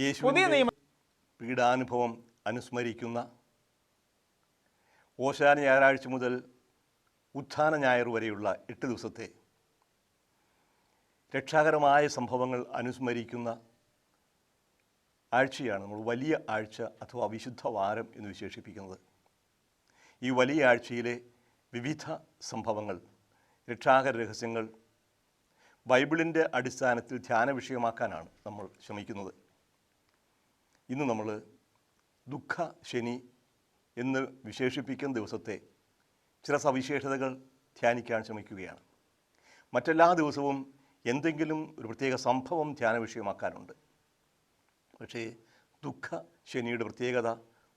യേശുവിന്റെ നിയമ പീഡാനുഭവം അനുസ്മരിക്കുന്ന ഓശാന ഞായറാഴ്ച മുതൽ ഉത്ഥാന ഞായർ വരെയുള്ള എട്ട് ദിവസത്തെ രക്ഷാകരമായ സംഭവങ്ങൾ അനുസ്മരിക്കുന്ന ആഴ്ചയാണ് നമ്മൾ വലിയ ആഴ്ച അഥവാ വിശുദ്ധ വാരം എന്ന് വിശേഷിപ്പിക്കുന്നത്. ഈ വലിയ ആഴ്ചയിലെ വിവിധ സംഭവങ്ങൾ രക്ഷാകര രഹസ്യങ്ങൾ ബൈബിളിന്റെ അടിസ്ഥാനത്തിൽ ധ്യാന വിഷയമാക്കാനാണ് നമ്മൾ ശ്രമിക്കുന്നത്. ഇന്ന് നമ്മൾ ദുഃഖ ശനി എന്ന് വിശേഷിപ്പിക്കുന്ന ദിവസത്തെ ചില സവിശേഷതകൾ ധ്യാനിക്കാൻ ശ്രമിക്കുകയാണ്. മറ്റെല്ലാ ദിവസവും എന്തെങ്കിലും ഒരു പ്രത്യേക സംഭവം ധ്യാന വിഷയമാക്കാനുണ്ട്. പക്ഷേ ദുഃഖ ശനിയുടെ പ്രത്യേകത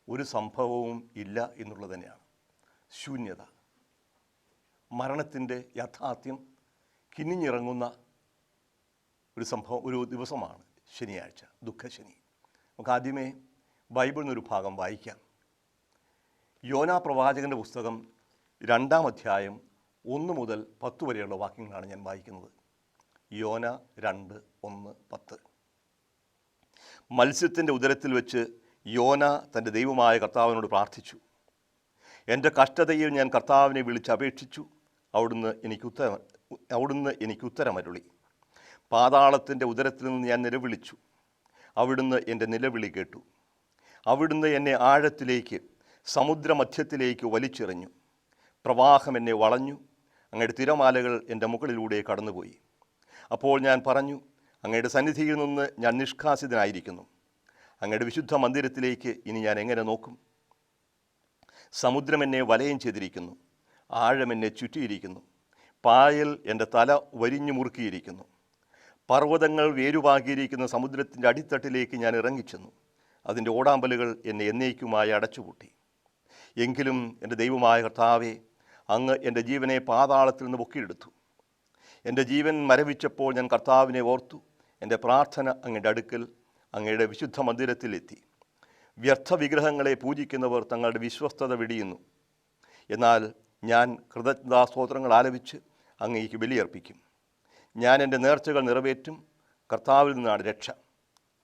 ഒരു സംഭവവും ഇല്ല എന്നുള്ളത് തന്നെയാണ്. ശൂന്യത. മരണത്തിന്റെ യാഥാർത്ഥ്യം കിനിഞ്ഞിറങ്ങുന്ന ഒരു സംഭവം ഒരു ദിവസമാണ് ശനിയാഴ്ച ദുഃഖശനി നമുക്ക് ആദ്യമേ ബൈബിളിൽ നിന്നൊരു ഭാഗം വായിക്കാം. യോനാ പ്രവാചകന്റെ പുസ്തകം രണ്ടാം അധ്യായം ഒന്ന് മുതൽ പത്ത് വരെയുള്ള വാക്യങ്ങളാണ് ഞാൻ വായിക്കുന്നത്. യോന രണ്ട് ഒന്ന് പത്ത്. മത്സ്യത്തിന്റെ ഉദരത്തിൽ വെച്ച് യോന തന്റെ ദൈവമായ കർത്താവിനോട് പ്രാർത്ഥിച്ചു. എന്റെ കഷ്ടതയിൽ ഞാൻ കർത്താവിനെ വിളിച്ച് അപേക്ഷിച്ചു. അവിടുന്ന് എനിക്ക് ഉത്തരം അവിടുന്ന് എനിക്ക് ഉത്തരമരുളി. പാതാളത്തിന്റെ ഉദരത്തിൽ നിന്ന് ഞാൻ നിലവിളിച്ചു. അവിടുന്ന് എന്റെ നിലവിളി കേട്ടു. അവിടുന്ന് എന്നെ ആഴത്തിലേക്ക് സമുദ്രമധ്യത്തിലേക്ക് വലിച്ചെറിഞ്ഞു. പ്രവാഹം എന്നെ വളഞ്ഞു. അങ്ങയുടെ തിരമാലകൾ എന്റെ മുകളിലൂടെ കടന്നുപോയി. അപ്പോൾ ഞാൻ പറഞ്ഞു അങ്ങയുടെ സന്നിധിയിൽ നിന്ന് ഞാൻ നിഷ്കാസിതനായിരിക്കുന്നു. അങ്ങയുടെ വിശുദ്ധ മന്ദിരത്തിലേക്ക് ഇനി ഞാൻ എങ്ങനെ നോക്കും? സമുദ്രം എന്നെ വലയം ചെയ്തിരിക്കുന്നു. ആഴം എന്നെ ചുറ്റിയിരിക്കുന്നു. പായൽ എന്റെ തല വരിഞ്ഞു മുറുക്കിയിരിക്കുന്നു. പർവതങ്ങൾ വേരുവാകിയിരിക്കുന്ന സമുദ്രത്തിന്റെ അടിത്തട്ടിലേക്ക് ഞാൻ ഇറങ്ങിച്ചെന്നു. അതിന്റെ ഓടാമ്പലുകൾ എന്നെ എന്നേക്കുമായി അടച്ചുപൂട്ടി. എങ്കിലും എന്റെ ദൈവമായ കർത്താവെ അങ്ങ് എന്റെ ജീവനെ പാതാളത്തിൽ നിന്ന് പൊക്കിയെടുത്തു. എന്റെ ജീവൻ മരവിച്ചപ്പോൾ ഞാൻ കർത്താവിനെ ഓർത്തു. എന്റെ പ്രാർത്ഥന അങ്ങയുടെ അടുക്കൽ അങ്ങയുടെ വിശുദ്ധ മന്ദിരത്തിലെത്തി. വ്യർത്ഥ വിഗ്രഹങ്ങളെ പൂജിക്കുന്നവർ തങ്ങളുടെ വിശ്വസ്തത വെടിയുന്നു. എന്നാൽ ഞാൻ കൃതജ്ഞതാസ്തോത്രങ്ങൾ ആലപിച്ച് അങ്ങേക്ക് ബലിയർപ്പിക്കും. ഞാൻ എന്റെ നേർച്ചകൾ നിറവേറ്റും. കർത്താവിൽ നിന്നാണ് രക്ഷ.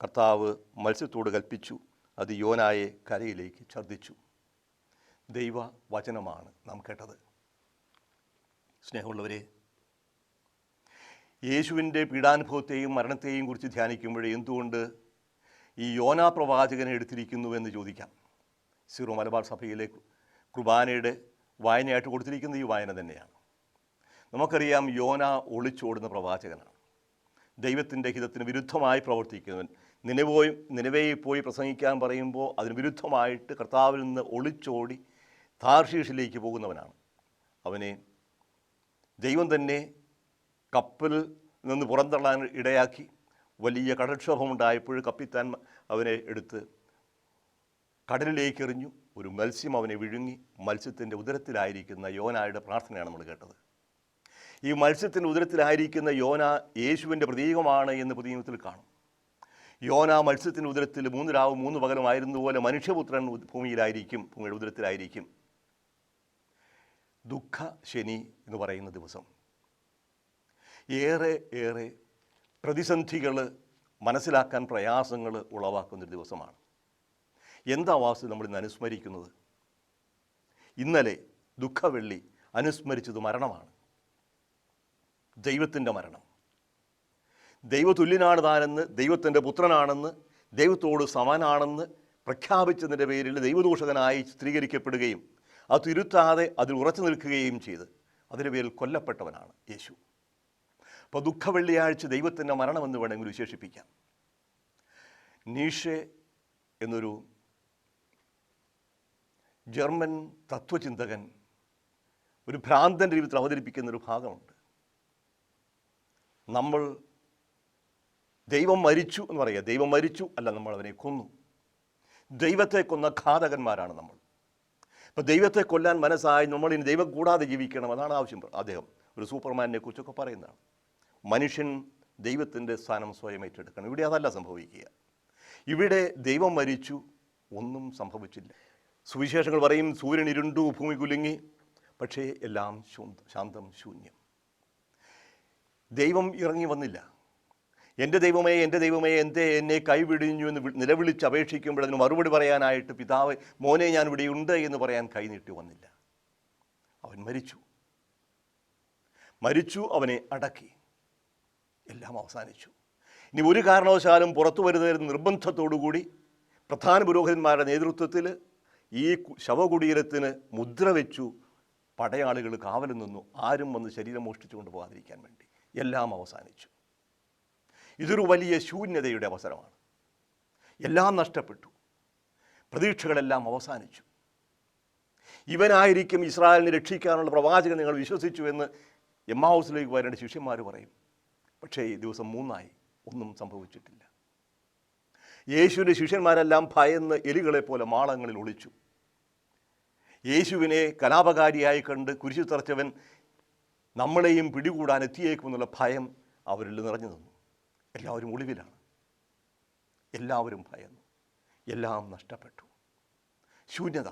കർത്താവ് മത്സ്യത്തോട് കൽപ്പിച്ചു. അത് യോനായെ കരയിലേക്ക് ഛർദ്ദിച്ചു. ദൈവ വചനമാണ് നാം കേട്ടത്. സ്നേഹമുള്ളവരെ യേശുവിന്റെ പീഡാനുഭവത്തെയും മരണത്തെയും കുറിച്ച് ധ്യാനിക്കുമ്പോഴേ എന്തുകൊണ്ട് ഈ യോനാ പ്രവാചകനെ എടുത്തിരിക്കുന്നു എന്ന് ചോദിക്കാം. സിറോ മലബാർ സഭയിലെ കുർബാനയുടെ വായനയായിട്ട് കൊടുത്തിരിക്കുന്ന ഈ വായന തന്നെയാണ്. നമുക്കറിയാം യോന ഒളിച്ചോടുന്ന പ്രവാചകനാണ്. ദൈവത്തിന്റെ ഹിതത്തിന് വിരുദ്ധമായി പ്രവർത്തിക്കുന്നവൻ. നിലവോയും നിലവയിൽ പോയി പ്രസംഗിക്കാൻ പറയുമ്പോൾ അതിന് വിരുദ്ധമായിട്ട് കർത്താവിൽ നിന്ന് ഒളിച്ചോടി താർഷീഷിലേക്ക് പോകുന്നവനാണ്. അവനെ ദൈവം തന്നെ കപ്പൽ നിന്ന് പുറന്തള്ളാൻ ഇടയാക്കി. വലിയ കടൽക്ഷോഭമുണ്ടായപ്പോൾ കപ്പിത്താൻ അവനെ എടുത്ത് കടലിലേക്ക് എറിഞ്ഞു. ഒരു മത്സ്യം അവനെ വിഴുങ്ങി. മത്സ്യത്തിന്റെ ഉദരത്തിലായിരിക്കുന്ന യോനായുടെ പ്രാർത്ഥനയാണ് നമ്മൾ കേട്ടത്. ഈ മത്സ്യത്തിന്റെ ഉദരത്തിലായിരിക്കുന്ന യോന യേശുവിന്റെ പ്രതീകമാണ് എന്ന് പ്രതീകത്തിൽ കാണും. യോന മത്സ്യത്തിന്റെ ഉദരത്തിൽ മൂന്ന് രാവും മൂന്ന് പകലമായിരുന്നു പോലെ മനുഷ്യപുത്രൻ ഭൂമിയിലായിരിക്കും ഭൂമിയുടെ ഉദരത്തിലായിരിക്കും. ദുഃഖ ശനി എന്ന് പറയുന്ന ദിവസം. ഏറെ ഏറെ പ്രതിസന്ധികൾ മനസ്സിലാക്കാൻ പ്രയാസങ്ങൾ ഉളവാക്കുന്നൊരു ദിവസമാണ്. എന്താ വാസ്തു നമ്മൾ ഇന്ന് അനുസ്മരിക്കുന്നത്? ഇന്നലെ ദുഃഖവെള്ളി അനുസ്മരിച്ചത് മരണമാണ്. ദൈവത്തിന്റെ മരണം. ദൈവതുല്യനാണ് താനെന്ന് ദൈവത്തിന്റെ പുത്രനാണെന്ന് ദൈവത്തോട് സമാനാണെന്ന് പ്രഖ്യാപിച്ചതിന്റെ പേരിൽ ദൈവദൂഷകനായി ചിത്രീകരിക്കപ്പെടുകയും അത് തിരുത്താതെ അതിൽ ഉറച്ചു നിൽക്കുകയും ചെയ്ത് അതിന്റെ പേരിൽ കൊല്ലപ്പെട്ടവനാണ് യേശു. അപ്പോൾ ദുഃഖവെള്ളിയാഴ്ച ദൈവത്തിന്റെ മരണമെന്ന് വേണമെങ്കിൽ വിശേഷിപ്പിക്കാം. നീഷെ എന്നൊരു ജർമ്മൻ തത്വചിന്തകൻ ഒരു ഭ്രാന്തൻ രീതിയിൽ അവതരിപ്പിക്കുന്ന ഒരു ഭാഗമുണ്ട്. നമ്മൾ ദൈവം മരിച്ചു എന്ന് പറയുക. ദൈവം മരിച്ചു അല്ല നമ്മൾ അവനെ കൊന്നു. ദൈവത്തെ കൊന്ന ഘാതകന്മാരാണ് നമ്മൾ. അപ്പോൾ ദൈവത്തെ കൊല്ലാൻ മനസ്സായി നമ്മൾ ഇനി ദൈവം കൂടാതെ ജീവിക്കണം അതാണ് ആവശ്യം. അദ്ദേഹം ഒരു സൂപ്പർമാനിനെ കുറിച്ചൊക്കെ പറയുന്നതാണ്. മനുഷ്യൻ ദൈവത്തിന്റെ സ്ഥാനം സ്വയം ഏറ്റെടുക്കണം. ഇവിടെ അതല്ല സംഭവിക്കുക. ഇവിടെ ദൈവം മരിച്ചു ഒന്നും സംഭവിച്ചില്ല. സുവിശേഷങ്ങൾ പറയും സൂര്യൻ ഇരുണ്ടു ഭൂമി കുലുങ്ങി. പക്ഷേ എല്ലാം ശാന്തം ശൂന്യം. ദൈവം ഇറങ്ങി വന്നില്ല. എന്റെ ദൈവമേ എന്റെ ദൈവമേ എന്റെ എന്നെ കൈവിടിഞ്ഞു എന്ന് നിലവിളിച്ച് അപേക്ഷിക്കുമ്പോൾ അതിന് മറുപടി പറയാനായിട്ട് പിതാവ് മോനെ ഞാൻ ഇവിടെ ഉണ്ട് എന്ന് പറയാൻ കൈനീട്ടി വന്നില്ല. അവൻ മരിച്ചു. മരിച്ചു അവനെ അടക്കി. എല്ലാം അവസാനിച്ചു. ഇനി ഒരു കാരണവശാലും പുറത്തു വരുന്നതിന് നിർബന്ധത്തോടുകൂടി പ്രധാന പുരോഹിതന്മാരുടെ നേതൃത്വത്തിൽ ഈ ശവകുടീരത്തിന് മുദ്ര വെച്ചു പടയാളികൾ കാവൽ നിന്നു. ആരും വന്ന് ശരീരം മോഷ്ടിച്ചു കൊണ്ടുപോകാതിരിക്കാൻ വേണ്ടി. എല്ലാം അവസാനിച്ചു. ഇതൊരു വലിയ ശൂന്യതയുടെ അവസരമാണ്. എല്ലാം നഷ്ടപ്പെട്ടു. പ്രതീക്ഷകളെല്ലാം അവസാനിച്ചു. ഇവനായിരിക്കും ഇസ്രായേലിനെ രക്ഷിക്കാനുള്ള പ്രവാചകൻ നിങ്ങൾ വിശ്വസിച്ചു എന്ന് എം ഹൗസിലേക്ക് വരേണ്ട ശിഷ്യന്മാർ പറയും. പക്ഷേ ഈ ദിവസം മൂന്നായി ഒന്നും സംഭവിച്ചിട്ടില്ല. യേശുവിന്റെ ശിഷ്യന്മാരെല്ലാം ഭയന്ന് എലികളെ പോലെ മാളങ്ങളിൽ ഒളിച്ചു. യേശുവിനെ കലാപകാരിയായി കണ്ട് കുരിശു തറച്ചവൻ നമ്മളെയും പിടികൂടാൻ എത്തിയേക്കുമെന്നുള്ള ഭയം അവരിൽ നിറഞ്ഞു നിന്നു. എല്ലാവരും ഒളിവിലാണ്. എല്ലാവരും ഭയന്നു. എല്ലാം നഷ്ടപ്പെട്ടു. ശൂന്യത.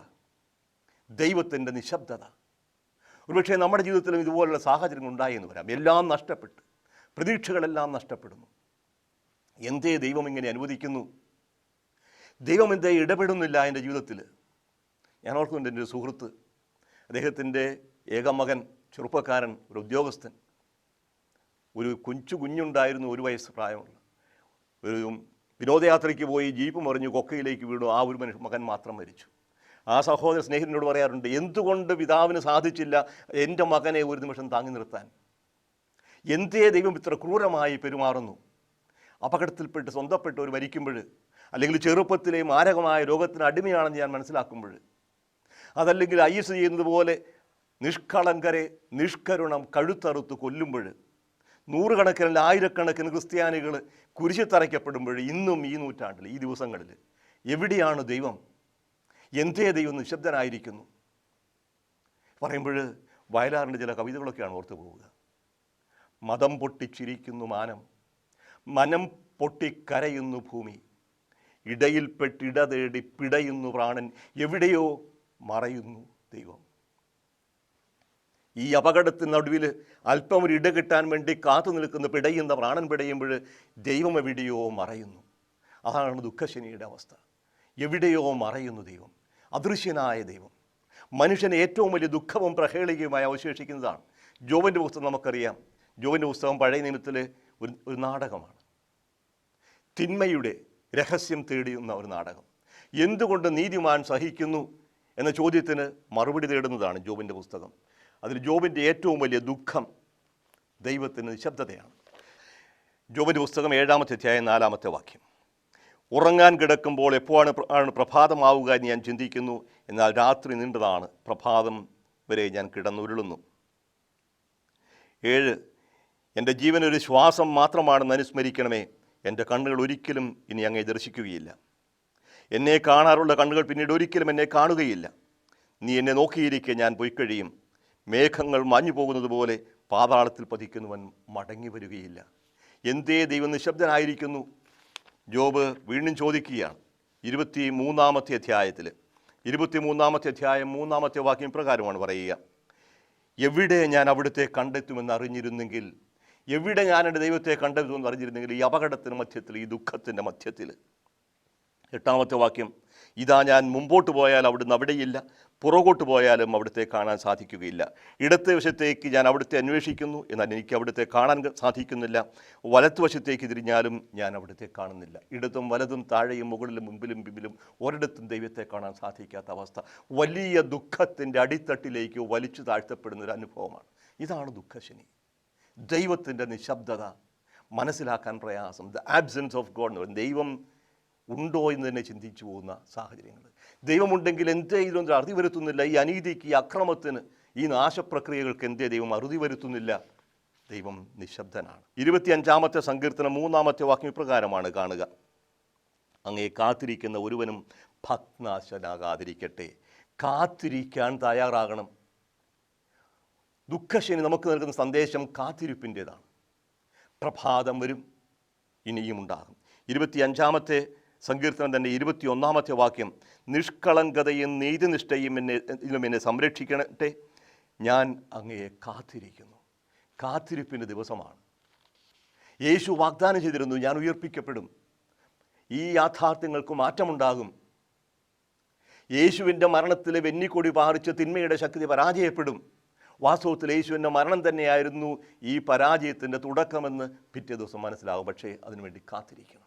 ദൈവത്തിന്റെ നിശബ്ദത. ഒരുപക്ഷെ നമ്മുടെ ജീവിതത്തിലും ഇതുപോലുള്ള സാഹചര്യങ്ങൾ ഉണ്ടായി എന്ന് വരാം. എല്ലാം നഷ്ടപ്പെട്ട്. പ്രതീക്ഷകളെല്ലാം നഷ്ടപ്പെടുന്നു. എന്തേ ദൈവം ഇങ്ങനെ അനുവദിക്കുന്നു? ദൈവം എന്തേ ഇടപെടുന്നില്ല എന്റെ ജീവിതത്തിൽ? ഞാൻ ഓർക്കുന്നുണ്ട് എന്റെ ഒരു സുഹൃത്ത്. അദ്ദേഹത്തിന്റെ ഏകമകൻ ചെറുപ്പക്കാരൻ ഒരു ഉദ്യോഗസ്ഥൻ ഒരു കൊച്ചു കുഞ്ഞുണ്ടായിരുന്നു ഒരു വയസ്സ് പ്രായമുള്ള. ഒരു വിനോദയാത്രയ്ക്ക് പോയി ജീപ്പ് മറിഞ്ഞു കൊക്കയിലേക്ക് വീണു. ആ ഒരു മനുഷ്യ മകൻ മാത്രം മരിച്ചു. ആ സഹോദര സ്നേഹിതനോട് പറയാറുണ്ട് എന്തുകൊണ്ട് പിതാവിന് സാധിച്ചില്ല എന്റെ മകനെ ഒരു നിമിഷം താങ്ങി നിർത്താൻ? എന്തേ ദൈവം ഇത്ര ക്രൂരമായി പെരുമാറുന്നു? അപകടത്തിൽപ്പെട്ട് സ്വന്തപ്പെട്ട് ഒരു മരിക്കുമ്പോൾ അല്ലെങ്കിൽ ചെറുപ്പത്തിലെ മാരകമായ രോഗത്തിന് അടിമയാണെന്ന് ഞാൻ മനസ്സിലാക്കുമ്പോൾ അതല്ലെങ്കിൽ ഐ എസ് ചെയ്യുന്നത് പോലെ നിഷ്കളങ്കരെ നിഷ്കരുണം കഴുത്തറുത്ത് കൊല്ലുമ്പോൾ നൂറുകണക്കിന് ആയിരക്കണക്കിന് ക്രിസ്ത്യാനികൾ കുരിശിത്തറയ്ക്കപ്പെടുമ്പോൾ ഇന്നും ഈ നൂറ്റാണ്ടിൽ ഈ ദിവസങ്ങളിൽ എവിടെയാണ് ദൈവം? എന്തേ ദൈവം നിശബ്ദനായിരിക്കുന്നു? പറയുമ്പോൾ വയലാറിന്റെ ചില കവിതകളൊക്കെയാണ് ഓർത്തു പോവുക. മതം പൊട്ടിച്ചിരിക്കുന്നു മാനം മനം പൊട്ടിക്കരയുന്നു ഭൂമി ഇടയിൽപ്പെട്ടിട തേടി പിടയുന്നു പ്രാണൻ എവിടെയോ മറയുന്നു ദൈവം. ഈ അപകടത്തിനടുവിൽ അല്പം ഒരു ഇട കിട്ടാൻ വേണ്ടി കാത്തു നിൽക്കുന്ന പിടയുന്ന പ്രാണൻ പിടയുമ്പോൾ ദൈവം എവിടെയോ മറയുന്നു. അതാണ് ദുഃഖശനിയുടെ അവസ്ഥ. എവിടെയോ മറയുന്നു ദൈവം. അദൃശ്യനായ ദൈവം. മനുഷ്യന് ഏറ്റവും വലിയ ദുഃഖവും പ്രഹേളികയുമായി അവശേഷിക്കുന്നതാണ്. ജോബിന്റെ പുസ്തകം നമുക്കറിയാം. ജോബിന്റെ പുസ്തകം പഴയ നിയമത്തിലെ ഒരു ഒരു നാടകമാണ്. തിന്മയുടെ രഹസ്യം തേടിയുന്ന ഒരു നാടകം. എന്തുകൊണ്ട് നീതിമാൻ സഹിക്കുന്നു എന്ന ചോദ്യത്തിന് മറുപടി തേടുന്നതാണ് ജോബിന്റെ പുസ്തകം. അതിൽ ജോബിന്റെ ഏറ്റവും വലിയ ദുഃഖം ദൈവത്തിന് നിശബ്ദതയാണ്. ജോബിന്റെ പുസ്തകം ഏഴാമത്തെ അധ്യായം നാലാമത്തെ വാക്യം. ഉറങ്ങാൻ കിടക്കുമ്പോൾ എപ്പോഴാണ് ആണ് പ്രഭാതമാവുക എന്ന് ഞാൻ ചിന്തിക്കുന്നു. എന്നാൽ രാത്രി നീണ്ടതാണ്. പ്രഭാതം വരെ ഞാൻ കിടന്നുരുളുന്നു. ഏഴ് എന്റെ ജീവൻ ഒരു ശ്വാസം മാത്രമാണെന്ന് അനുസ്മരിക്കണമേ. എന്റെ കണ്ണുകൾ ഒരിക്കലും ഇനി അങ്ങേ ദർശിക്കുകയില്ല. എന്നെ കാണാറുള്ള കണ്ണുകൾ പിന്നീട് ഒരിക്കലും എന്നെ കാണുകയില്ല. നീ എന്നെ നോക്കിയിരിക്കെ ഞാൻ പൊയ്ക്കഴിയും മേഘങ്ങൾ മാഞ്ഞു പോകുന്നത് പോലെ പാതാളത്തിൽ പതിക്കുന്നവൻ മടങ്ങി വരികയില്ല. എന്തേ ദൈവം നിശബ്ദനായിരിക്കുന്നു? ജോബ് വീണ്ടും ചോദിക്കുകയാണ്. ഇരുപത്തി മൂന്നാമത്തെ അധ്യായത്തിൽ ഇരുപത്തി മൂന്നാമത്തെ അധ്യായം മൂന്നാമത്തെ വാക്യം പ്രകാരമാണ് പറയുക. എവിടെ ഞാൻ അവിടുത്തെ കണ്ടെത്തുമെന്ന് അറിഞ്ഞിരുന്നെങ്കിൽ എവിടെ ഞാൻ എന്റെ ദൈവത്തെ കണ്ടെത്തുമെന്ന് അറിഞ്ഞിരുന്നെങ്കിൽ ഈ അപകടത്തിന് മധ്യത്തിൽ ഈ ദുഃഖത്തിന്റെ മധ്യത്തിൽ എട്ടാമത്തെ വാക്യം. ഇതാ ഞാൻ മുമ്പോട്ട് പോയാൽ അവിടുന്ന് അവിടെയില്ല. പുറകോട്ട് പോയാലും അവിടുത്തെ കാണാൻ സാധിക്കുകയില്ല. ഇടത്തെ വശത്തേക്ക് ഞാൻ അവിടുത്തെ അന്വേഷിക്കുന്നു. എന്നാൽ എനിക്ക് അവിടുത്തെ കാണാൻ സാധിക്കുന്നില്ല. വലത്ത് വശത്തേക്ക് തിരിഞ്ഞാലും ഞാൻ അവിടുത്തെ കാണുന്നില്ല. ഇടത്തും വലതും താഴെയും മുകളിലും മുമ്പിലും പിമ്പിലും ഒരിടത്തും ദൈവത്തെ കാണാൻ സാധിക്കാത്ത അവസ്ഥ. വലിയ ദുഃഖത്തിന്റെ അടിത്തട്ടിലേക്ക് വലിച്ചു താഴ്ത്തപ്പെടുന്ന ഒരു അനുഭവമാണ്. ഇതാണ് ദുഃഖശനി. ദൈവത്തിന്റെ നിശബ്ദത മനസ്സിലാക്കാൻ പ്രയാസം ദ ആബ്സെൻസ് ഓഫ് ഗോഡ് ദൈവം ഉണ്ടോ എന്ന് തന്നെ ചിന്തിച്ചു പോകുന്ന സാഹചര്യങ്ങൾ. ദൈവമുണ്ടെങ്കിൽ എന്തേ ഇതിലൊന്നും അറുതി വരുത്തുന്നില്ല. ഈ അനീതിക്ക് ഈ അക്രമത്തിന് ഈ നാശപ്രക്രിയകൾക്ക് എന്തേ ദൈവം അറുതി വരുത്തുന്നില്ല. ദൈവം നിശബ്ദനാണ്. ഇരുപത്തിയഞ്ചാമത്തെ സങ്കീർത്തനം മൂന്നാമത്തെ വാക്യം ഇപ്രകാരമാണ് കാണുക. അങ്ങേ കാത്തിരിക്കുന്ന ഒരുവനും ഭക്നാശനാകാതിരിക്കട്ടെ കാത്തിരിക്കാൻ തയ്യാറാകണം. ദുഃഖശനി നമുക്ക് നൽകുന്ന സന്ദേശം കാത്തിരിപ്പിന്റേതാണ്. പ്രഭാതം വരും ഇനിയും ഉണ്ടാകും. ഇരുപത്തിയഞ്ചാമത്തെ സങ്കീർത്തനം തന്നെ ഇരുപത്തി ഒന്നാമത്തെ വാക്യം നിഷ്കളങ്കതയും നീതിനിഷ്ഠയും എന്നെ ഇതിലും എന്നെ സംരക്ഷിക്കട്ടെ. ഞാൻ അങ്ങയെ കാത്തിരിക്കുന്നു. കാത്തിരിപ്പിന്റെ ദിവസമാണ്. യേശു വാഗ്ദാനം ചെയ്തിരുന്നു ഞാൻ ഉയർപ്പിക്കപ്പെടും. ഈ യാഥാർത്ഥ്യങ്ങൾക്ക് മാറ്റമുണ്ടാകും. യേശുവിന്റെ മരണത്തിൽ വെന്നിക്കൊടി പാറിച്ച് തിന്മയുടെ ശക്തി പരാജയപ്പെടും. വാസ്തവത്തിൽ യേശുവിന്റെ മരണം തന്നെയായിരുന്നു ഈ പരാജയത്തിന്റെ തുടക്കമെന്ന് പിറ്റേ ദിവസം മനസ്സിലാകും. പക്ഷേ അതിനുവേണ്ടി കാത്തിരിക്കണം.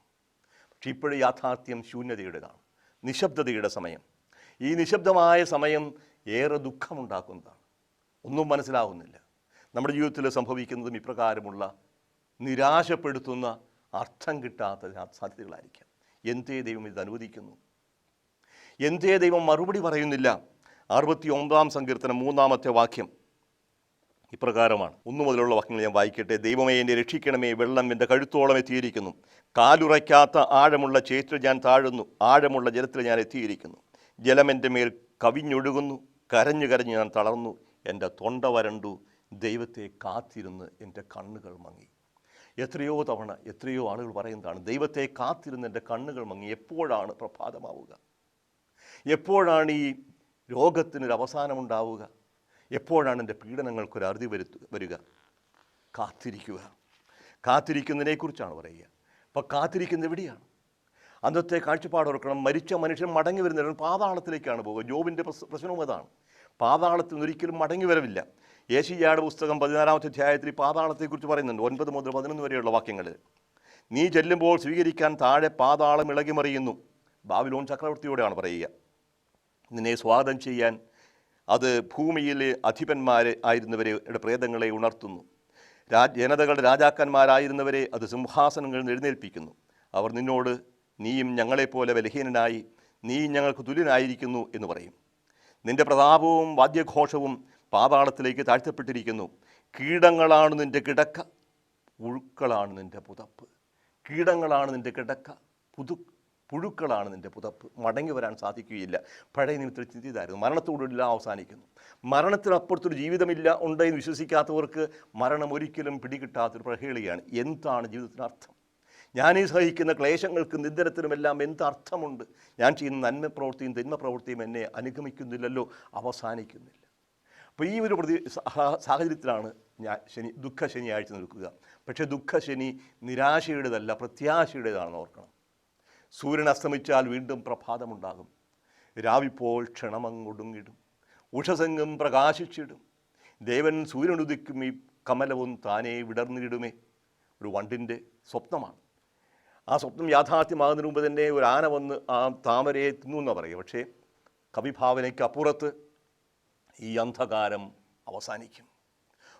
പക്ഷെ ഇപ്പോഴും യാഥാർത്ഥ്യം ശൂന്യതയുടേതാണ്. നിശബ്ദതയുടെ സമയം. ഈ നിശബ്ദമായ സമയം ഏറെ ദുഃഖമുണ്ടാക്കുന്നതാണ്. ഒന്നും മനസ്സിലാവുന്നില്ല. നമ്മുടെ ജീവിതത്തിൽ സംഭവിക്കുന്നതും ഇപ്രകാരമുള്ള നിരാശപ്പെടുത്തുന്ന അർത്ഥം കിട്ടാത്ത സാധ്യതകളായിരിക്കാം. എന്തേ ദൈവം ഇത് അനുവദിക്കുന്നു? എന്തേ ദൈവം മറുപടി പറയുന്നില്ല? അറുപത്തി ഒമ്പതാം സങ്കീർത്തനം മൂന്നാമത്തെ വാക്യം ഇപ്രകാരമാണ്. ഒന്നു മുതലുള്ള വാക്യങ്ങൾ ഞാൻ വായിക്കട്ടെ. ദൈവമേ എന്നെ രക്ഷിക്കണമേ. വെള്ളം എന്റെ കഴുത്തോളം എത്തിയിരിക്കുന്നു. കാലുറയ്ക്കാത്ത ആഴമുള്ള ചേറ്റിൽ ഞാൻ താഴുന്നു. ആഴമുള്ള ജലത്തിൽ ഞാൻ എത്തിയിരിക്കുന്നു. ജലം എന്റെ മേൽ കവിഞ്ഞൊഴുകുന്നു. കരഞ്ഞു കരഞ്ഞു ഞാൻ തളർന്നു. എന്റെ തൊണ്ട വരണ്ടു. ദൈവത്തെ കാത്തിരുന്ന് എന്റെ കണ്ണുകൾ മങ്ങി. എത്രയോ തവണ എത്രയോ ആളുകൾ പറയുന്നതാണ് ദൈവത്തെ കാത്തിരുന്ന് എന്റെ കണ്ണുകൾ മങ്ങി. എപ്പോഴാണ് പ്രഭാതമാവുക? എപ്പോഴാണ് ഈ രോഗത്തിനൊരു അവസാനമുണ്ടാവുക? എപ്പോഴാണ് എന്റെ പീഡനങ്ങൾക്കൊരു അറുതി വരുത്തു വരിക? കാത്തിരിക്കുക. കാത്തിരിക്കുന്നതിനെക്കുറിച്ചാണ് പറയുക. അപ്പോൾ കാത്തിരിക്കുന്നത് എവിടെയാണ്? അന്നത്തെ കാഴ്ചപ്പാട് ഓർക്കണം. മരിച്ച മനുഷ്യൻ മടങ്ങി വരുന്നവരും പാതാളത്തിലേക്കാണ് പോകുക. ജോബിന്റെ പ്രശ്നവും അതാണ്. പാതാളത്തിൽ നിന്ന് ഒരിക്കലും മടങ്ങി വരവില്ല. യേശിയാട് പുസ്തകം പതിനാലാമത്തെ അധ്യായത്തിൽ പാതാളത്തെക്കുറിച്ച് പറയുന്നുണ്ട്. ഒൻപത് മുതൽ പതിനൊന്ന് വരെയുള്ള വാക്യങ്ങൾ നീ ചെല്ലുമ്പോൾ സ്വീകരിക്കാൻ താഴെ പാതാളം ഇളകി മറിയുന്നു ബാബിലോൺ ചക്രവർത്തിയോടെയാണ് പറയുക. നിന്നെ സ്വാഗതം ചെയ്യാൻ അത് ഭൂമിയിലെ അധിപന്മാരെ ആയിരുന്നവരുടെ പ്രേതങ്ങളെ ഉണർത്തുന്നു. രാ ജനതകളുടെ രാജാക്കന്മാരായിരുന്നവരെ അത് സിംഹാസനങ്ങളിൽ എഴുന്നേൽപ്പിക്കുന്നു. അവർ നിന്നോട് നീയും ഞങ്ങളെപ്പോലെ ബലഹീനനായി നീ ഞങ്ങൾക്ക് തുല്യനായിരിക്കുന്നു എന്ന് പറയും. നിന്റെ പ്രതാപവും വാദ്യഘോഷവും പാതാളത്തിലേക്ക് താഴ്ത്തപ്പെട്ടിരിക്കുന്നു. കീടങ്ങളാണ് നിന്റെ കിടക്ക. പുഴുക്കളാണ് നിന്റെ പുതപ്പ്. കീടങ്ങളാണ് നിന്റെ കിടക്ക. പുതു പുഴുക്കളാണ് നിന്റെ പുതപ്പ്. മടങ്ങി വരാൻ സാധിക്കുകയില്ല. പഴയ നിമിത്തത്തിൽ ചിന്തിതായിരുന്നു മരണത്തോടെല്ലാം അവസാനിക്കുന്നു. മരണത്തിനപ്പുറത്തൊരു ജീവിതമില്ല ഉണ്ട് എന്ന് വിശ്വസിക്കാത്തവർക്ക് മരണം ഒരിക്കലും പിടികിട്ടാത്തൊരു പ്രഹേളിയാണ്. എന്താണ് ജീവിതത്തിന് അർത്ഥം? ഞാൻ ഈ സഹിക്കുന്ന ക്ലേശങ്ങൾക്കും നിന്ദനത്തിനുമെല്ലാം എന്ത് അർത്ഥമുണ്ട്? ഞാൻ ചെയ്യുന്ന നന്മ പ്രവൃത്തിയും തിന്മ പ്രവൃത്തിയും എന്നെ അനുഗമിക്കുന്നില്ലല്ലോ. അവസാനിക്കുന്നില്ല. അപ്പോൾ ഈ ഒരു പ്രതി സാഹചര്യത്തിലാണ് ഞാൻ ശനി ദുഃഖ ശനിയാഴ്ച നിൽക്കുക. പക്ഷേ ദുഃഖ ശനി നിരാശയുടേതല്ല പ്രത്യാശയുടേതാണെന്ന് ഓർക്കണം. സൂര്യൻ അസ്തമിച്ചാൽ വീണ്ടും പ്രഭാതമുണ്ടാകും. രാവിപ്പോൾ ക്ഷണമങ്ങൊടുങ്ങിടും. ഉഷസംഗം പ്രകാശിച്ചിടും. ദേവൻ സൂര്യനുദിക്കും ഈ കമലവും താനേ വിടർന്നിടുമേ. ഒരു വണ്ടിന്റെ സ്വപ്നമാണ്. ആ സ്വപ്നം യാഥാർത്ഥ്യമാകുന്നതിന് മുമ്പ് തന്നെ ഒരു ആന വന്ന് ആ താമരയെ തിന്നു എന്നാണ് പറയുക. പക്ഷേ കവിഭാവനയ്ക്ക് അപ്പുറത്ത് ഈ അന്ധകാരം അവസാനിക്കും.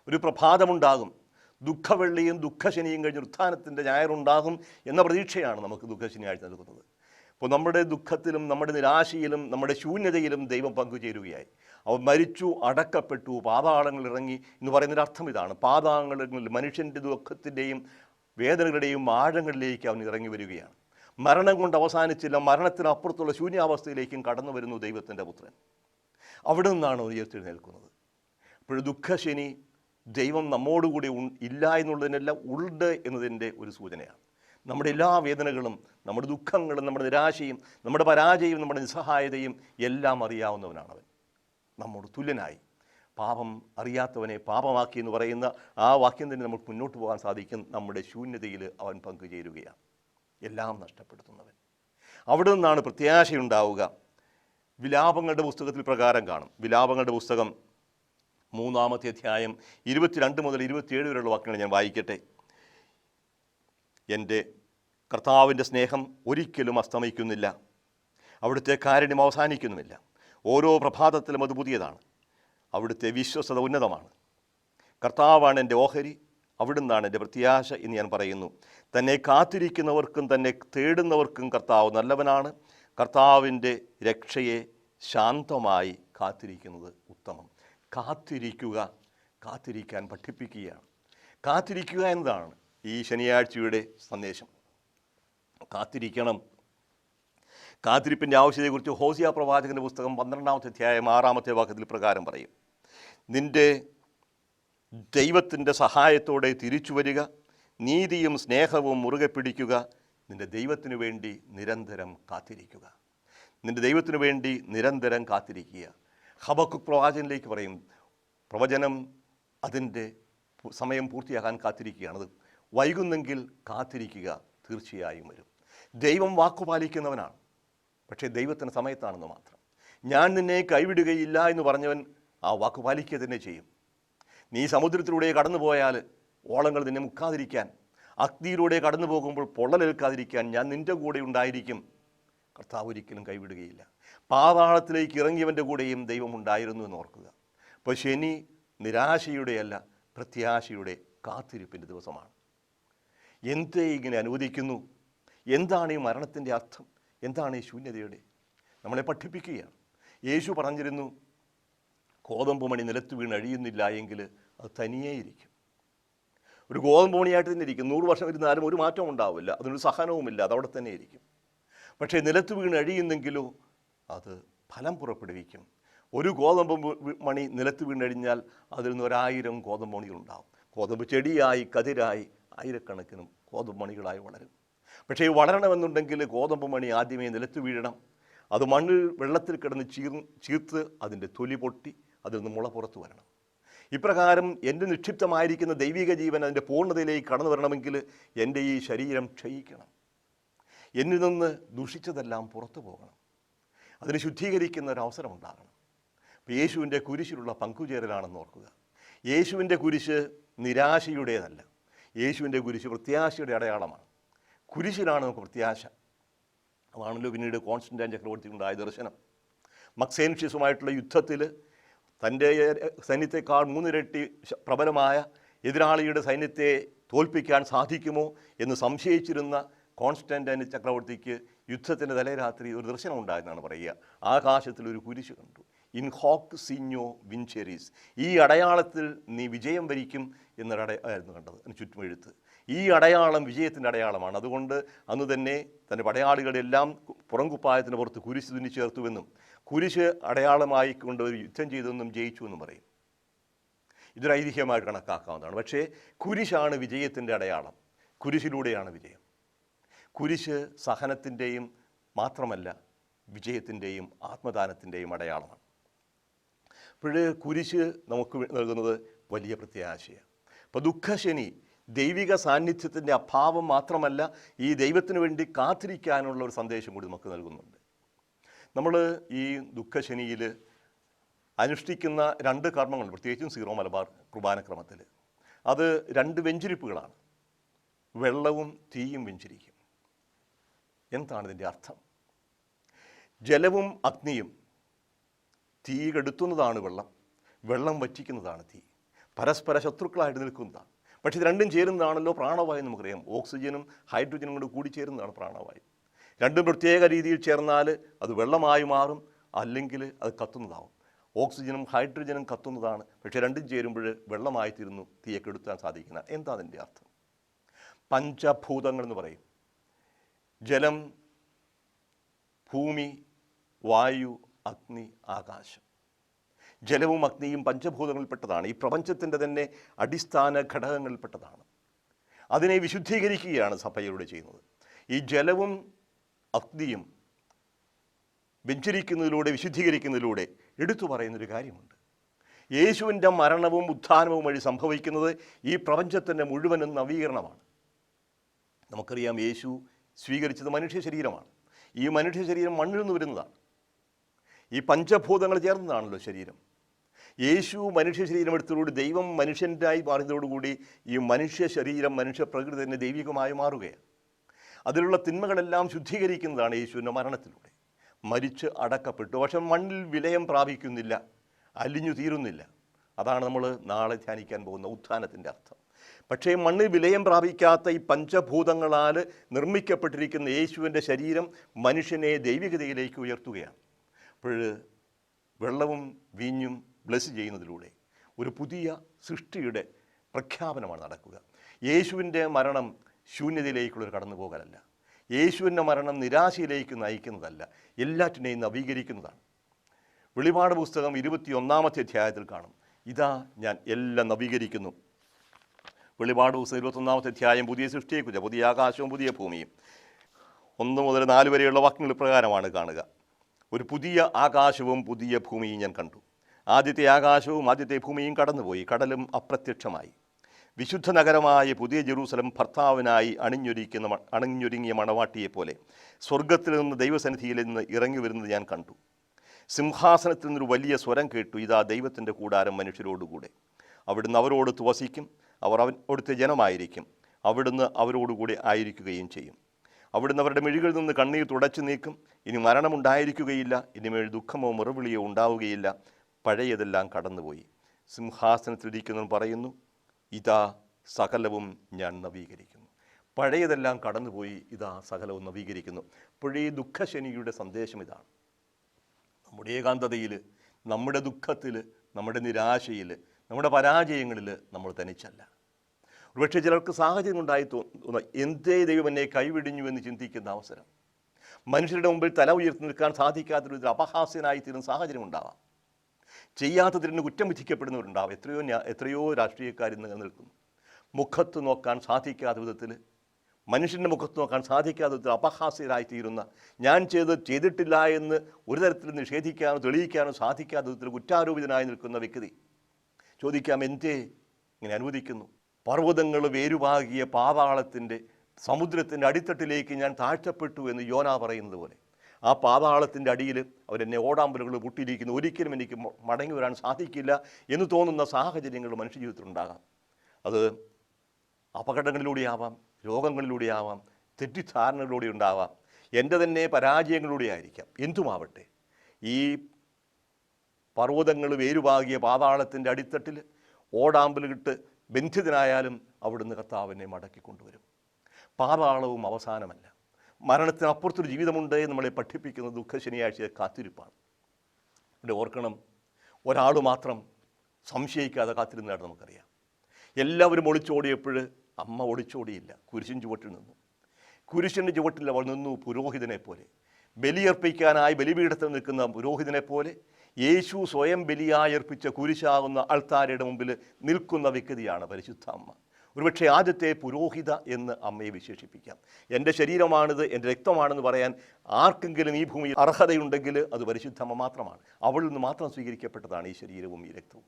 ഒരു പ്രഭാതമുണ്ടാകും. ദുഃഖവെള്ളിയും ദുഃഖശനിയും കഴിഞ്ഞ് ഉത്ഥാനത്തിന്റെ ഞായറുണ്ടാകും എന്ന പ്രതീക്ഷയാണ് നമുക്ക് ദുഃഖശനിയാഴ്ച നൽകുന്നത്. അപ്പോൾ നമ്മുടെ ദുഃഖത്തിലും നമ്മുടെ നിരാശയിലും നമ്മുടെ ശൂന്യതയിലും ദൈവം പങ്കുചേരുകയായി. അവൻ മരിച്ചു അടക്കപ്പെട്ടു പാതാളങ്ങളിൽ ഇറങ്ങി എന്ന് പറയുന്നൊരു അർത്ഥം ഇതാണ്. പാതാളങ്ങളിൽ മനുഷ്യന്റെ ദുഃഖത്തിന്റെയും വേദനകളുടെയും ആഴങ്ങളിലേക്ക് അവൻ ഇറങ്ങി വരികയാണ്. മരണം കൊണ്ട് അവസാനിച്ചില്ല മരണത്തിനപ്പുറത്തുള്ള ശൂന്യാവസ്ഥയിലേക്കും കടന്നു വരുന്നു ദൈവത്തിന്റെ പുത്രൻ. അവിടെ നിന്നാണ് ഉയർത്തെഴുന്നേൽക്കുന്നത്. അപ്പോൾ ദുഃഖശനി ദൈവം നമ്മോടുകൂടി ഇല്ല എന്നുള്ളതിനെല്ലാം ഉണ്ട് എന്നതിന്റെ ഒരു സൂചനയാണ്. നമ്മുടെ എല്ലാ വേദനകളും നമ്മുടെ ദുഃഖങ്ങളും നമ്മുടെ നിരാശയും നമ്മുടെ പരാജയവും നമ്മുടെ നിസ്സഹായതയും എല്ലാം അറിയാവുന്നവനാണ് അവൻ നമ്മോട് തുല്യനായി. പാപം അറിയാത്തവനെ പാപമാക്കി എന്ന് പറയുന്ന ആ വാക്യം തന്നെ നമുക്ക് മുന്നോട്ട് പോകാൻ സാധിക്കും. നമ്മുടെ ശൂന്യതയിൽ അവൻ പങ്കുചേരുകയാണ് എല്ലാം നഷ്ടപ്പെടുത്തുന്നവൻ. അവിടെ നിന്നാണ് പ്രത്യാശയുണ്ടാവുക. വിലാപങ്ങളുടെ പുസ്തകത്തിൽ പ്രകാരം കാണും. വിലാപങ്ങളുടെ പുസ്തകം മൂന്നാമത്തെ അധ്യായം ഇരുപത്തിരണ്ട് മുതൽ ഇരുപത്തിയേഴ് വരെയുള്ള വാക്കുകൾ ഞാൻ വായിക്കട്ടെ. എന്റെ കർത്താവിന്റെ സ്നേഹം ഒരിക്കലും അസ്തമിക്കുന്നില്ല. അവിടുത്തെ കാരുണ്യം അവസാനിക്കുന്നുമില്ല. ഓരോ പ്രഭാതത്തിലും അത് പുതിയതാണ്. അവിടുത്തെ വിശ്വസത ഉന്നതമാണ്. കർത്താവാണ് എന്റെ ഓഹരി അവിടുന്നാണ് എന്റെ പ്രത്യാശ എന്ന് ഞാൻ പറയുന്നു. തന്നെ കാത്തിരിക്കുന്നവർക്കും തന്നെ തേടുന്നവർക്കും കർത്താവ് നല്ലവനാണ്. കർത്താവിന്റെ രക്ഷയെ ശാന്തമായി കാത്തിരിക്കുന്നത് ഉത്തമം. കാത്തിരിക്കുക കാത്തിരിക്കാൻ പഠിപ്പിക്കുകയാണ്. കാത്തിരിക്കുക എന്നതാണ് ഈ ശനിയാഴ്ചയുടെ സന്ദേശം. കാത്തിരിക്കണം. കാത്തിരിപ്പിന്റെ ആവശ്യത്തെക്കുറിച്ച് ഹോസിയ പ്രവാചകന്റെ പുസ്തകം പന്ത്രണ്ടാമത്തെ അധ്യായം ആറാമത്തെ വാക്യത്തിൽ പ്രകാരം പറയും. നിന്റെ ദൈവത്തിന്റെ സഹായത്തോടെ തിരിച്ചു വരിക നീതിയും സ്നേഹവും മുറുകെ പിടിക്കുക നിന്റെ ദൈവത്തിനു വേണ്ടി നിരന്തരം കാത്തിരിക്കുക. നിന്റെ ദൈവത്തിനു വേണ്ടി നിരന്തരം കാത്തിരിക്കുക. ഹബക്കു പ്രവാചകനിലേക്ക് പറയും പ്രവചനം അതിന്റെ സമയം പൂർത്തിയാകാൻ കാത്തിരിക്കുകയാണത് വൈകുന്നെങ്കിൽ കാത്തിരിക്കുക തീർച്ചയായും വരും. ദൈവം വാക്കുപാലിക്കുന്നവനാണ് പക്ഷേ ദൈവത്തിന്റെ സമയത്താണെന്ന് മാത്രം. ഞാൻ നിന്നെ കൈവിടുകയില്ല എന്ന് പറഞ്ഞവൻ ആ വാക്ക് പാലിക്കുക തന്നെ ചെയ്യും. നീ സമുദ്രത്തിലൂടെ കടന്നു പോയാൽ ഓളങ്ങൾ നിന്നെ മുക്കാതിരിക്കാൻ അഗ്നിയിലൂടെ കടന്നു പോകുമ്പോൾ പൊള്ളലേൽക്കാതിരിക്കാൻ ഞാൻ നിന്റെ കൂടെ ഉണ്ടായിരിക്കും. കർത്താവ് ഒരിക്കലും കൈവിടുകയില്ല. പാതാളത്തിലേക്ക് ഇറങ്ങിയവന്റെ കൂടെയും ദൈവം ഉണ്ടായിരുന്നു എന്ന് ഓർക്കുക. അപ്പോൾ ശനി നിരാശയുടെയല്ല പ്രത്യാശയുടെ കാത്തിരിപ്പിന്റെ ദിവസമാണ്. എന്തേ ഇങ്ങനെ അനുവദിക്കുന്നു? എന്താണ് ഈ മരണത്തിന്റെ അർത്ഥം? എന്താണ് ഈ ശൂന്യതയുടെ? നമ്മളെ പഠിപ്പിക്കുകയാണ്. യേശു പറഞ്ഞിരുന്നു ഗോതമ്പ് മണി നിലത്ത് വീണ് അഴിയുന്നില്ല എങ്കിൽ അത് തനിയേ ഇരിക്കും ഒരു ഗോതമ്പ് മണിയായിട്ട് തന്നെ ഇരിക്കും. നൂറ് വർഷം ഇരുന്നാലും ഒരു മാറ്റവും ഉണ്ടാവില്ല. അതിനൊരു സഹനവുമില്ല. അതവിടെ തന്നെ ഇരിക്കും. പക്ഷേ നിലത്ത് വീണ് അഴിയുന്നെങ്കിലോ അത് ഫലം പുറപ്പെടുവിക്കും. ഒരു ഗോതമ്പ് മണി നിലത്ത് വീണഴിഞ്ഞാൽ അതിൽ നിന്ന് ഒരായിരം ഗോതമ്പ് മണികളുണ്ടാവും ഗോതമ്പ് ചെടിയായി കതിരായി ആയിരക്കണക്കിനും ഗോതമ്പ് മണികളായി വളരും. പക്ഷേ വളരണമെന്നുണ്ടെങ്കിൽ ഗോതമ്പ് മണി ആദ്യമേ നിലത്ത് വീഴണം. അത് മണ്ണിൽ വെള്ളത്തിൽ കിടന്ന് ചീർ ചീർത്ത് അതിന്റെ തൊലി പൊട്ടി അതിൽ നിന്ന് മുള പുറത്തു വരണം. ഇപ്രകാരം എന്റെ നിക്ഷിപ്തമായിരിക്കുന്ന ദൈവിക ജീവൻ അതിന്റെ പൂർണതയിലേക്ക് കടന്നു വരണമെങ്കിൽ എന്റെ ഈ ശരീരം ക്ഷയിക്കണം. എന്നിൽ നിന്ന് ദുഷിച്ചതെല്ലാം പുറത്തു പോകണം. അതിന് ശുദ്ധീകരിക്കുന്ന ഒരു അവസരം ഉണ്ടാകണം അപ്പോൾ യേശുവിന്റെ കുരിശിലുള്ള പങ്കുചേരലാണെന്ന് ഓർക്കുക. യേശുവിന്റെ കുരിശ് നിരാശയുടേതല്ല. യേശുവിന്റെ കുരിശ് പ്രത്യാശയുടെ അടയാളമാണ്. കുരിശിലാണ് നമുക്ക് പ്രത്യാശ. അതാണല്ലോ പിന്നീട് കോൺസ്റ്റന്റൈൻ ചക്രവർത്തിക്കുണ്ടായ ദർശനം. മക്സേൻഷ്യസുമായിട്ടുള്ള യുദ്ധത്തിൽ തന്റെ സൈന്യത്തെക്കാൾ മൂന്നിരട്ടി പ്രബലമായ എതിരാളിയുടെ സൈന്യത്തെ തോൽപ്പിക്കാൻ സാധിക്കുമോ എന്ന് സംശയിച്ചിരുന്ന കോൺസ്റ്റന്റൈൻ ചക്രവർത്തിക്ക് യുദ്ധത്തിന്റെ തലേരാത്രി ഒരു ദർശനം ഉണ്ടായെന്നാണ് പറയുക. ആകാശത്തിൽ ഒരു കുരിശ് കണ്ടു. ഇൻ ഹോക്ക് സിഞ്ഞോ വിൻചെരീസ്. ഈ അടയാളത്തിൽ നീ വിജയം വരിക്കും എന്നൊരു അടയായിരുന്നു കണ്ടത്. അതിന് ചുറ്റും എഴുത്ത്. ഈ അടയാളം വിജയത്തിന്റെ അടയാളമാണ്. അതുകൊണ്ട് അന്ന് തന്നെ തന്റെ പടയാളികളെല്ലാം പുറംകുപ്പായത്തിന് പുറത്ത് കുരിശ് തുന്നി ചേർത്തുവെന്നും കുരിശ് അടയാളമായി കൊണ്ട് ഒരു യുദ്ധം ചെയ്തെന്നും ജയിച്ചു എന്നും പറയും. ഇതൊരു ഐതിഹ്യമായിട്ട് കണക്കാക്കാവുന്നതാണ്. പക്ഷേ കുരിശാണ് വിജയത്തിന്റെ അടയാളം. കുരിശിലൂടെയാണ് വിജയം. കുരിശ് സഹനത്തിന്റെയും മാത്രമല്ല വിജയത്തിന്റെയും ആത്മദാനത്തിന്റെയും അടയാളമാണ്. ഇപ്പോഴ് കുരിശ് നമുക്ക് നൽകുന്നത് വലിയ പ്രത്യാശയാണ്. അപ്പോൾ ദുഃഖശനി ദൈവിക സാന്നിധ്യത്തിന്റെ അഭാവം മാത്രമല്ല ഈ ദൈവത്തിന് വേണ്ടി കാത്തിരിക്കാനുള്ള ഒരു സന്ദേശം കൂടി നമുക്ക് നൽകുന്നുണ്ട്. നമ്മൾ ഈ ദുഃഖശനിയിൽ അനുഷ്ഠിക്കുന്ന രണ്ട് കർമ്മങ്ങൾ പ്രത്യേകിച്ചും സീറോ മലബാർ കുർബാനക്രമത്തിൽ. അത് രണ്ട് വെഞ്ചിരിപ്പുകളാണ്. വെള്ളവും തീയും വെഞ്ചിരിക്കും. എന്താണ് ഇതിന്റെ അർത്ഥം? ജലവും അഗ്നിയും തീ കെടുത്തുന്നതാണ് വെള്ളം. വെള്ളം വറ്റിക്കുന്നതാണ് തീ. പരസ്പര ശത്രുക്കളായിട്ട് നിൽക്കുന്നതാണ്. പക്ഷേ ഇത് രണ്ടും ചേരുന്നതാണല്ലോ പ്രാണവായു നമുക്കറിയാം. ഓക്സിജനും ഹൈഡ്രജനും കൂടി ചേരുന്നതാണ് പ്രാണവായു. രണ്ടും പ്രത്യേക രീതിയിൽ ചേർന്നാൽ അത് വെള്ളമായി മാറും അല്ലെങ്കിൽ അത് കത്തുന്നതാവും. ഓക്സിജനും ഹൈഡ്രജനും കത്തുന്നതാണ്. പക്ഷേ രണ്ടും ചേരുമ്പോൾ വെള്ളമായി തീരുന്നു തീയെ കെടുത്താൻ സാധിക്കുന്ന എന്താ അതിന്റെ അർത്ഥം? പഞ്ചഭൂതങ്ങൾ എന്ന് പറയും. ജലം ഭൂമി വായു അഗ്നി ആകാശം. ജലവും അഗ്നിയും പഞ്ചഭൂതങ്ങളിൽപ്പെട്ടതാണ്. ഈ പ്രപഞ്ചത്തിന്റെ തന്നെ അടിസ്ഥാന ഘടകങ്ങളിൽപ്പെട്ടതാണ്. അതിനെ വിശുദ്ധീകരിക്കുകയാണ് സഭയിലൂടെ ചെയ്യുന്നത്. ഈ ജലവും അഗ്നിയും വെഞ്ചരിക്കുന്നതിലൂടെ വിശുദ്ധീകരിക്കുന്നതിലൂടെ എടുത്തു പറയുന്നൊരു കാര്യമുണ്ട്. യേശുവിന്റെ മരണവും ഉത്ഥാനവും വഴി സംഭവിക്കുന്നത് ഈ പ്രപഞ്ചത്തിന്റെ മുഴുവനും നവീകരണമാണ്. നമുക്കറിയാം യേശു സ്വീകരിച്ചത് മനുഷ്യ ശരീരമാണ്. ഈ മനുഷ്യ ശരീരം മണ്ണിൽ നിന്ന് വരുന്നതാണ്. ഈ പഞ്ചഭൂതങ്ങൾ ചേർന്നതാണല്ലോ ശരീരം. യേശു മനുഷ്യ ശരീരം എടുത്തതോടുകൂടി ദൈവം മനുഷ്യന്റായി മാറിയതോടുകൂടി ഈ മനുഷ്യ ശരീരം മനുഷ്യ പ്രകൃതി തന്നെ ദൈവികമായി മാറുകയാണ്. അതിലുള്ള തിന്മകളെല്ലാം ശുദ്ധീകരിക്കുന്നതാണ് യേശുവിന്റെ മരണത്തിലൂടെ. മരിച്ച് അടക്കപ്പെട്ടു. പക്ഷെ മണ്ണിൽ വിലയം പ്രാപിക്കുന്നില്ല. അലിഞ്ഞു തീരുന്നില്ല. അതാണ് നമ്മൾ നാളെ ധ്യാനിക്കാൻ പോകുന്ന ഉത്ഥാനത്തിന്റെ അർത്ഥം. പക്ഷേ മണ്ണ് വിലയം പ്രാപിക്കാത്ത ഈ പഞ്ചഭൂതങ്ങളാൽ നിർമ്മിക്കപ്പെട്ടിരിക്കുന്ന യേശുവിന്റെ ശരീരം മനുഷ്യനെ ദൈവികതയിലേക്ക് ഉയർത്തുകയാണ്. അപ്പോൾ വെള്ളവും വീഞ്ഞും ബ്ലസ് ചെയ്യുന്നതിലൂടെ ഒരു പുതിയ സൃഷ്ടിയുടെ പ്രഖ്യാപനമാണ് നടക്കുക. യേശുവിന്റെ മരണം ശൂന്യതയിലേക്കുള്ളൊരു കടന്നുപോകലല്ല. യേശുവിന്റെ മരണം നിരാശയിലേക്ക് നയിക്കുന്നതല്ല. എല്ലാറ്റിനെയും നവീകരിക്കുന്നതാണ്. വെളിപാട് പുസ്തകം ഇരുപത്തിയൊന്നാമത്തെ അധ്യായത്തിൽ കാണും. ഇതാ ഞാൻ എല്ലാം നവീകരിക്കുന്നു. വെളിപാട് പുസ്തകം ഇരുപത്തൊന്നാമത്തെ അധ്യായം പുതിയ സൃഷ്ടിയെക്കുറിച്ച് പുതിയ ആകാശവും പുതിയ ഭൂമിയും. ഒന്ന് മുതൽ നാല് വരെയുള്ള വാക്യങ്ങൾ പ്രകാരമാണ് കാണുക. ഒരു പുതിയ ആകാശവും പുതിയ ഭൂമിയും ഞാൻ കണ്ടു. ആദ്യത്തെ ആകാശവും ആദ്യത്തെ ഭൂമിയും കടന്നുപോയി കടലും അപ്രത്യക്ഷമായി. വിശുദ്ധ നഗരമായ പുതിയ ജെറൂസലം ഭർത്താവിനായി അണിഞ്ഞൊരുക്കുന്ന അണിഞ്ഞൊരുങ്ങിയ മണവാട്ടിയെ പോലെ സ്വർഗത്തിൽ നിന്ന് ദൈവസന്നിധിയിൽ നിന്ന് ഇറങ്ങി വരുന്നത് ഞാൻ കണ്ടു. സിംഹാസനത്തിൽ നിന്നൊരു വലിയ സ്വരം കേട്ടു ഇതാ ദൈവത്തിന്റെ കൂടാരം മനുഷ്യരോടുകൂടെ. അവിടുന്ന് അവരോട് വസിക്കും അവർ അവൻ അവിടുത്തെ ജനമായിരിക്കും. അവിടുന്ന് അവരോടുകൂടി ആയിരിക്കുകയും ചെയ്യും. അവിടുന്ന് അവരുടെ മിഴികളിൽ നിന്ന് കണ്ണീർ തുടച്ചു നീക്കും. ഇനി മരണമുണ്ടായിരിക്കുകയില്ല. ഇനിമേൽ ദുഃഖമോ മുറവിളിയോ ഉണ്ടാവുകയില്ല. പഴയതെല്ലാം കടന്നുപോയി. സിംഹാസനത്തിലിരിക്കുന്നവൻ പറയുന്നു ഇതാ സകലവും ഞാൻ നവീകരിക്കുന്നു. പഴയതെല്ലാം കടന്നുപോയി. ഇതാ സകലവും നവീകരിക്കുന്നു. ഇപ്പോഴീ ദുഃഖശനിയുടെ സന്ദേശം ഇതാണ്. നമ്മുടെ ഏകാന്തതയിൽ നമ്മുടെ ദുഃഖത്തിൽ നമ്മുടെ നിരാശയിൽ നമ്മുടെ പരാജയങ്ങളിൽ നമ്മൾ തനിച്ചല്ല. ഒരുപക്ഷെ ചിലർക്ക് സാഹചര്യം ഉണ്ടായി തോന്നുന്ന. എന്തേ ദൈവം എന്നെ കൈവിടിഞ്ഞു എന്ന് ചിന്തിക്കുന്ന അവസരം. മനുഷ്യരുടെ മുമ്പിൽ തല ഉയർത്തി നിൽക്കാൻ സാധിക്കാത്തൊരു ഒരു അപഹാസ്യനായി തീരുന്ന സാഹചര്യം ഉണ്ടാവാം. ചെയ്യാത്തതിന് കുറ്റം വിധിക്കപ്പെടുന്നവരുണ്ടാവും. എത്രയോ എത്രയോ രാഷ്ട്രീയക്കാർ ഇന്ന് നിൽക്കുന്നു മുഖത്ത് നോക്കാൻ സാധിക്കാത്ത വിധത്തിൽ മനുഷ്യന്റെ മുഖത്ത് നോക്കാൻ സാധിക്കാത്ത വിധത്തിൽ അപഹാസ്യരായി തീരുന്ന ഞാൻ ചെയ്ത് ചെയ്തിട്ടില്ല എന്ന് ഒരു തരത്തിൽ നിഷേധിക്കാനോ തെളിയിക്കാനോ സാധിക്കാത്ത വിധത്തിൽ കുറ്റാരോപിതനായി നിൽക്കുന്ന വ്യക്തി ചോദിക്കാം എന്തേ ഇങ്ങനെ അനുവദിക്കുന്നു. പർവതങ്ങൾ വേരുപാകിയ പാതാളത്തിന്റെ സമുദ്രത്തിന്റെ അടിത്തട്ടിലേക്ക് ഞാൻ താഴ്ത്തപ്പെട്ടു എന്ന് യോന പറയുന്നത് പോലെ. ആ പാതാളത്തിന്റെ അടിയിൽ അവരെന്നെ ഓടാമ്പലുകൾ പൊട്ടിയിരിക്കുന്നു ഒരിക്കലും എനിക്ക് മടങ്ങി വരാൻ സാധിക്കില്ല എന്ന് തോന്നുന്ന സാഹചര്യങ്ങൾ മനുഷ്യജീവിതത്തിലുണ്ടാകാം. അത് അപകടങ്ങളിലൂടെയാവാം രോഗങ്ങളിലൂടെയാവാം തെറ്റിദ്ധാരണകളിലൂടെ ഉണ്ടാവാം. എന്റെ തന്നെ പരാജയങ്ങളിലൂടെ ആയിരിക്കാം എന്തുമാവട്ടെ ഈ പർവതങ്ങൾ വേരുപാകിയ പാതാളത്തിന്റെ അടിത്തട്ടിൽ ഓടാമ്പലുകിട്ട് ബന്ധിതനായാലും അവിടുന്ന് കർത്താവിനെ മടക്കി കൊണ്ടുവരും. പാതാളവും അവസാനമല്ല. മരണത്തിനപ്പുറത്തൊരു ജീവിതമുണ്ട് നമ്മളെ പഠിപ്പിക്കുന്ന ദുഃഖ ശനിയാഴ്ച കാത്തിരിപ്പാണ്. ഇവിടെ ഓർക്കണം ഒരാൾ മാത്രം സംശയിക്കാതെ കാത്തിരുന്നതായിട്ട് നമുക്കറിയാം. എല്ലാവരും ഒളിച്ചോടിയപ്പോൾ അമ്മ ഒളിച്ചോടിയില്ല കുരിശിൻ ചുവട്ടിൽ നിന്നു. കുരിശിന്റെ ചുവട്ടിൽ അവൾ നിന്നു പുരോഹിതനെ പോലെ ബലിയർപ്പിക്കാനായി ബലിപീഠത്തിൽ നിൽക്കുന്ന പുരോഹിതനെ പോലെ യേശു സ്വയം ബലിയായി അർപ്പിച്ച കുരിശാകുന്ന ആൾത്താരയുടെ മുമ്പിൽ നിൽക്കുന്ന വ്യക്തിയാണ് പരിശുദ്ധ അമ്മ. ഒരുപക്ഷെ ആദ്യത്തെ പുരോഹിത എന്ന് അമ്മയെ വിശേഷിപ്പിക്കാം. എന്റെ ശരീരമാണിത് എന്റെ രക്തമാണെന്ന് പറയാൻ ആർക്കെങ്കിലും ഈ ഭൂമിയിൽ അർഹതയുണ്ടെങ്കിൽ അത് പരിശുദ്ധമ്മ മാത്രമാണ്. അവളിൽ നിന്ന് മാത്രം സ്വീകരിക്കപ്പെട്ടതാണ് ഈ ശരീരവും ഈ രക്തവും.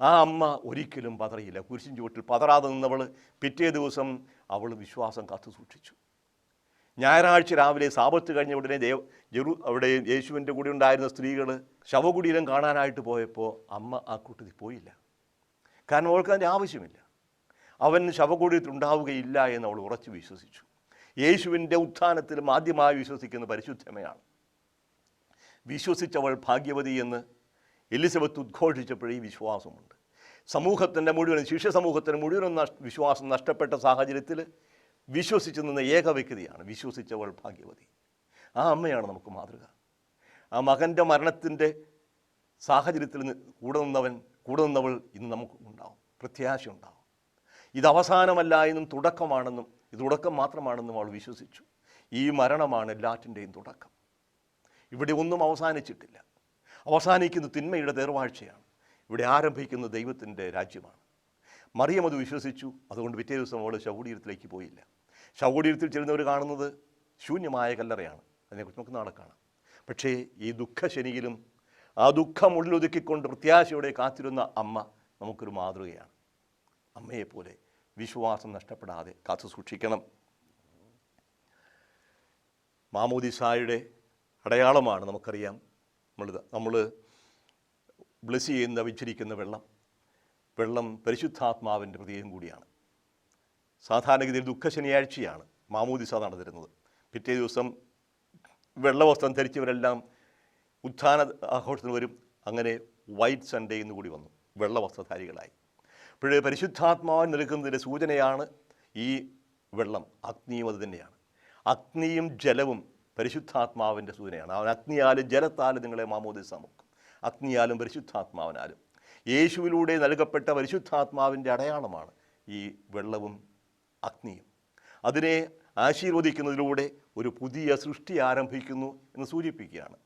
ആ അമ്മ ഒരിക്കലും പതറിയില്ല. കുരിശിൻ ചുവട്ടിൽ പതറാതെ നിന്നവൾ പിറ്റേ ദിവസം അവൾ വിശ്വാസം കാത്തു സൂക്ഷിച്ചു ഞായറാഴ്ച രാവിലെ സാപത്ത് കഴിഞ്ഞ ഉടനെ ദേവ ജെറു അവിടെ യേശുവിന്റെ കൂടെ ഉണ്ടായിരുന്ന സ്ത്രീകൾ ശവകുടീരം കാണാനായിട്ട് പോയപ്പോൾ അമ്മ ആ കൂട്ടത്തിൽ പോയില്ല. കാരണം അവൾക്ക് അതിന്റെ ആവശ്യമില്ല. അവൻ ശവകുടീരത്തിൽ ഉണ്ടാവുകയില്ല എന്ന് അവൾ ഉറച്ചു വിശ്വസിച്ചു. യേശുവിന്റെ ഉത്ഥാനത്തിലും ആദ്യമായി വിശ്വസിക്കുന്ന പരിശുദ്ധമയാണ് വിശ്വസിച്ചവൾ ഭാഗ്യവതി എന്ന് എലിസബത്ത് ഉദ്ഘോഷിച്ചപ്പോഴേ വിശ്വാസമുണ്ട്. സമൂഹത്തിന്റെ മുഴുവൻ ശിഷ്യ സമൂഹത്തിന് മുഴുവനും വിശ്വാസം നഷ്ടപ്പെട്ട സാഹചര്യത്തിൽ വിശ്വസിച്ച് നിന്ന ഏക വ്യക്തിയാണ്. വിശ്വസിച്ചവൾ ഭാഗ്യവതി. ആ അമ്മയാണ് നമുക്ക് മാതൃക. ആ മകന്റെ മരണത്തിന്റെ സാഹചര്യത്തിൽ കൂടെ നിന്നവൻ കൂടെ നിന്നവൾ ഇന്ന് നമുക്ക് ഉണ്ടാവും. പ്രത്യാശ ഉണ്ടാവും. ഇത് അവസാനമല്ല എന്നും തുടക്കമാണെന്നും ഇത് തുടക്കം മാത്രമാണെന്നും അവൾ വിശ്വസിച്ചു. ഈ മരണമാണ് എല്ലാറ്റിന്റെയും തുടക്കം. ഇവിടെ ഒന്നും അവസാനിച്ചിട്ടില്ല. അവസാനിക്കുന്ന തിന്മയുടെ തേർവാഴ്ചയാണ്. ഇവിടെ ആരംഭിക്കുന്ന ദൈവത്തിന്റെ രാജ്യമാണ്. മറിയം അത് വിശ്വസിച്ചു. അതുകൊണ്ട് പിറ്റേ ദിവസം അവൾ ശവകുടീരത്തിലേക്ക് പോയില്ല. ശവകുടീരത്തിൽ ചെല്ലുന്നവർ കാണുന്നത് ശൂന്യമായ കല്ലറയാണ്. അതിനെക്കുറിച്ച് നമുക്ക് നാളെ കാണാം. പക്ഷേ ഈ ദുഃഖശനിയിലും ആ ദുഃഖം ഉള്ളിലൊതുക്കിക്കൊണ്ട് പ്രത്യാശയോടെ കാത്തിരുന്ന അമ്മ നമുക്കൊരു മാതൃകയാണ്. അമ്മയെപ്പോലെ വിശ്വാസം നഷ്ടപ്പെടാതെ കാത്തു സൂക്ഷിക്കണം. മാമോദിസായുടെ അടയാളമാണ് നമുക്കറിയാം. നമ്മൾ നമ്മൾ ബ്ലസ് ചെയ്യുന്ന വിച്ചിരിക്കുന്ന വെള്ളം. വെള്ളം പരിശുദ്ധാത്മാവിന്റെ പ്രതീകം കൂടിയാണ്. സാധാരണഗതിയിൽ ദുഃഖ ശനിയാഴ്ചയാണ് മാമോദിസ നടന്നിരുന്നത്. പിറ്റേ ദിവസം വെള്ളവസ്ത്രം ധരിച്ചവരെല്ലാം ഉത്ഥാന ആഘോഷത്തിന് വരും. അങ്ങനെ വൈറ്റ് സൺഡേ എന്ന് കൂടി വന്നു. വെള്ളവസ്ത്രധാരികളായി. ഇപ്പോഴേ പരിശുദ്ധാത്മാവ് നിൽക്കുന്നതിന്റെ സൂചനയാണ് ഈ വെള്ളം. അഗ്നിയും അത് തന്നെയാണ്. അഗ്നിയും ജലവും പരിശുദ്ധാത്മാവിന്റെ സൂചനയാണ്. അവൻ അഗ്നിയാലും ജലത്താലും നിങ്ങളെ മാമോദിസ മുക്കും അഗ്നിയാലും പരിശുദ്ധാത്മാവിനാലും. യേശുവിലൂടെ നൽകപ്പെട്ട പരിശുദ്ധാത്മാവിന്റെ അടയാളമാണ് ഈ വെള്ളവും അഗ്നിയും. അതിനെ ആശീർവദിക്കുന്നതിലൂടെ ഒരു പുതിയ സൃഷ്ടി ആരംഭിക്കുന്നു എന്ന് സൂചിപ്പിക്കുകയാണ്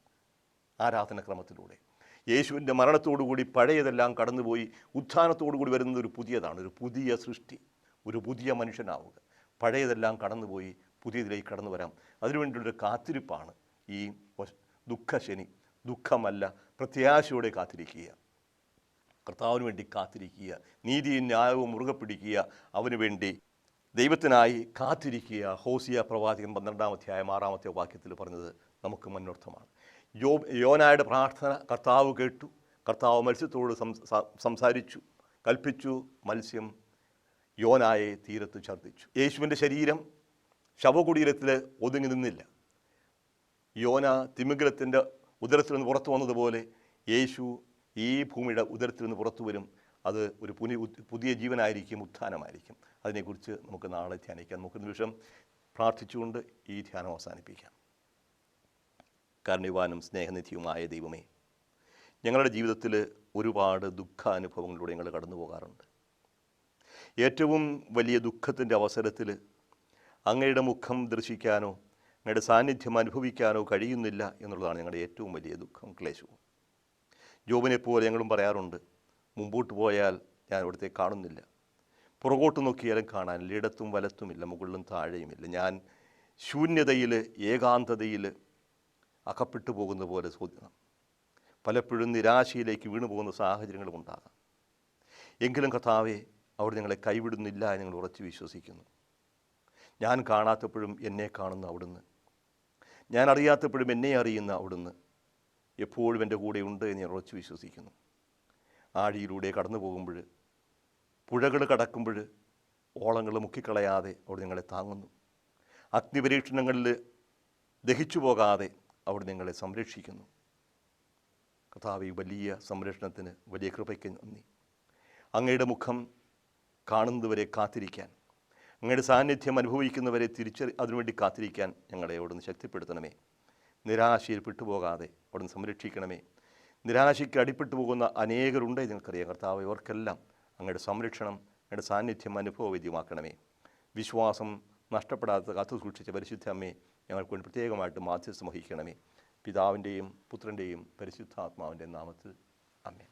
ആരാധനക്രമത്തിലൂടെ. യേശുവിന്റെ മരണത്തോടുകൂടി പഴയതെല്ലാം കടന്നുപോയി ഉത്ഥാനത്തോടുകൂടി വരുന്നത് ഒരു പുതിയതാണ് ഒരു പുതിയ സൃഷ്ടി ഒരു പുതിയ മനുഷ്യനാവുക. പഴയതെല്ലാം കടന്നുപോയി പുതിയതിലേക്ക് കടന്നു വരാം. അതിനുവേണ്ടിയുള്ളൊരു കാത്തിരിപ്പാണ് ഈ ദുഃഖശനി. ദുഃഖമല്ല പ്രത്യാശയോടെ കാത്തിരിക്കുക. കർത്താവിന് വേണ്ടി കാത്തിരിക്കുക. നീതിയും ന്യായവും മുറുകെ പിടിക്കുക. അവന് വേണ്ടി ദൈവത്തിനായി കാത്തിരിക്കുക. ഹോസിയ പ്രവാചകൻ പന്ത്രണ്ടാം അധ്യായം ആറാമത്തെ വാക്യത്തിൽ പറഞ്ഞത് നമുക്ക് മുന്നോർത്ഥമാണ് യോ യോനായുടെ പ്രാർത്ഥന കർത്താവ് കേട്ടു. കർത്താവ് മത്സ്യത്തോട് സംസാരിച്ചു. കൽപ്പിച്ചു മത്സ്യം യോനായെ തീരത്ത് ഛർദ്ദിച്ചു. യേശുവിന്റെ ശരീരം ശവകുടീരത്തിൽ ഒതുങ്ങി നിന്നില്ല. യോന തിമിംഗലത്തിന്റെ ഉദരത്തിൽ നിന്ന് പുറത്തു വന്നതുപോലെ യേശു ഈ ഭൂമിയുടെ ഉദരത്തിൽ നിന്ന് പുറത്തു വരും. അത് ഒരു പുനി പുതിയ ജീവനായിരിക്കും ഉത്ഥാനമായിരിക്കും. അതിനെക്കുറിച്ച് നമുക്ക് നാളെ ധ്യാനിക്കാം. നമുക്ക് നിമിഷം പ്രാർത്ഥിച്ചുകൊണ്ട് ഈ ധ്യാനം അവസാനിപ്പിക്കാം. കാരണവാനും സ്നേഹനിധിയുമായ ദൈവമേ ഞങ്ങളുടെ ജീവിതത്തിൽ ഒരുപാട് ദുഃഖാനുഭവങ്ങളിലൂടെ ഞങ്ങൾ കടന്നു പോകാറുണ്ട്. ഏറ്റവും വലിയ ദുഃഖത്തിന്റെ അവസരത്തിൽ അങ്ങയുടെ മുഖം ദർശിക്കാനോ അങ്ങയുടെ സാന്നിധ്യം അനുഭവിക്കാനോ കഴിയുന്നില്ല എന്നുള്ളതാണ് ഞങ്ങളുടെ ഏറ്റവും വലിയ ദുഃഖം. ക്ലേശവും. ജോബിനെ പോലെ ഞങ്ങളും പറയാറുണ്ട് മുമ്പോട്ട് പോയാൽ ഞാൻ അവിടുത്തെ കാണുന്നില്ല. പുറകോട്ട് നോക്കിയാലും കാണാനില്ല ഇടത്തും വലത്തുമില്ല മുകളിലും താഴെയുമില്ല. ഞാൻ ശൂന്യതയിൽ ഏകാന്തതയിൽ അകപ്പെട്ടു പോകുന്ന പോലെ ചോദ്യം പലപ്പോഴും നിരാശയിലേക്ക് വീണു പോകുന്ന സാഹചര്യങ്ങളും ഉണ്ടാകാം. എങ്കിലും കർത്താവെ അവിടെ ഞങ്ങളെ കൈവിടുന്നില്ല എന്ന് ഞങ്ങൾ ഉറച്ചു വിശ്വസിക്കുന്നു. ഞാൻ കാണാത്തപ്പോഴും എന്നെ കാണുന്ന അവിടുന്ന്. ഞാൻ അറിയാത്തപ്പോഴും എന്നെ അറിയുന്ന അവിടുന്ന്. എപ്പോഴും എന്റെ കൂടെ ഉണ്ട് എന്ന് ഞാൻ ഉറച്ചു വിശ്വസിക്കുന്നു. ആഴിയിലൂടെ കടന്നു പോകുമ്പോൾ പുഴകൾ കടക്കുമ്പോൾ ഓളങ്ങൾ മുക്കിക്കളയാതെ അവിടെ നിങ്ങളെ താങ്ങുന്നു. അഗ്നിപരീക്ഷണങ്ങളിൽ ദഹിച്ചു പോകാതെ അവിടെ നിങ്ങളെ സംരക്ഷിക്കുന്നു. കഥാവ് വലിയ സംരക്ഷണത്തിന് വലിയ കൃപയ്ക്ക് നന്ദി. അങ്ങയുടെ മുഖം കാണുന്നതുവരെ കാത്തിരിക്കാൻ അങ്ങയുടെ സാന്നിധ്യം അനുഭവിക്കുന്നവരെ തിരിച്ചറി അതിനുവേണ്ടി കാത്തിരിക്കാൻ ഞങ്ങളെ അവിടുന്ന് ശക്തിപ്പെടുത്തണമേ. നിരാശയിൽ പെട്ടുപോകാതെ അവിടുന്ന് സംരക്ഷിക്കണമേ. നിരാശയ്ക്ക് അടിപ്പെട്ടു പോകുന്ന അനേകരുണ്ട് നിങ്ങൾക്കറിയാം. കർത്താവ് ഇവർക്കെല്ലാം അങ്ങയുടെ സംരക്ഷണം അങ്ങയുടെ സാന്നിധ്യം അനുഭവവേദ്യമാക്കണമേ. വിശ്വാസം നഷ്ടപ്പെടാത്ത കാത്തു സൂക്ഷിച്ച പരിശുദ്ധ അമ്മേ ഞങ്ങൾക്ക് വേണ്ടി പ്രത്യേകമായിട്ട് മാധ്യസ്ഥം വഹിക്കണമേ. പിതാവിന്റെയും പുത്രന്റെയും പരിശുദ്ധാത്മാവിന്റെ നാമത്തിൽ. അമ്മേ